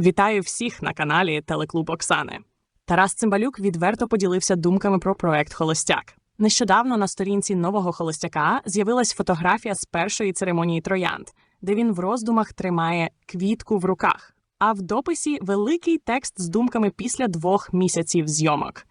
Вітаю всіх на каналі Телеклуб Оксани. Тарас Цимбалюк відверто поділився думками про проект Холостяк. Нещодавно на сторінці нового холостяка з'явилась фотографія з першої церемонії троянд, де він в роздумах тримає квітку в руках. А в дописі великий текст з думками після двох місяців зйомок.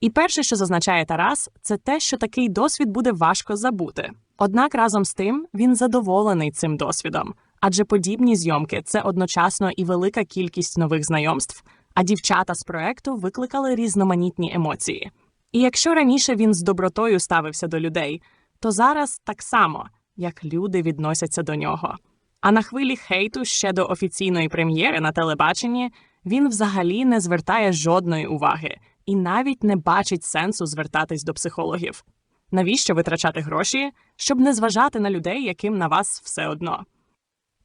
І перше, що зазначає Тарас, це те, що такий досвід буде важко забути. Однак разом з тим він задоволений цим досвідом, адже подібні зйомки це одночасно і велика кількість нових знайомств, а дівчата з проекту викликали різноманітні емоції. І якщо раніше він з добротою ставився до людей, то зараз так само, як люди відносяться до нього. А на хвилі хейту ще до офіційної прем'єри на телебаченні він взагалі не звертає жодної уваги і навіть не бачить сенсу звертатись до психологів. Навіщо витрачати гроші, щоб не зважати на людей, яким на вас все одно?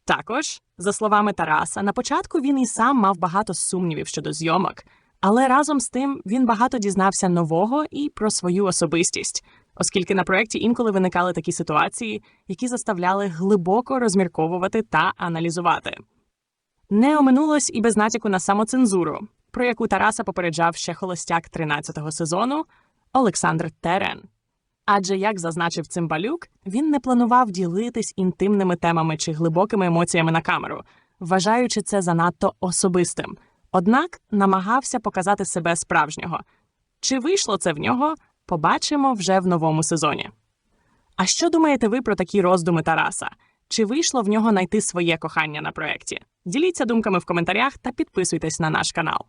Також, за словами Тараса, на початку він і сам мав багато сумнівів щодо зйомок, але разом з тим він багато дізнався нового і про свою особистість, оскільки на проєкті інколи виникали такі ситуації, які заставляли глибоко розмірковувати та аналізувати. Не оминулось і без натяку на самоцензуру, про яку Тараса попереджав ще холостяк 13-го сезону Олександр Терен. Адже, як зазначив Цимбалюк, він не планував ділитись інтимними темами чи глибокими емоціями на камеру, вважаючи це занадто особистим. Однак намагався показати себе справжнього. Чи вийшло це в нього, побачимо вже в новому сезоні. А що думаєте ви про такі роздуми Тараса? Чи вийшло в нього знайти своє кохання на проєкті? Діліться думками в коментарях та підписуйтесь на наш канал.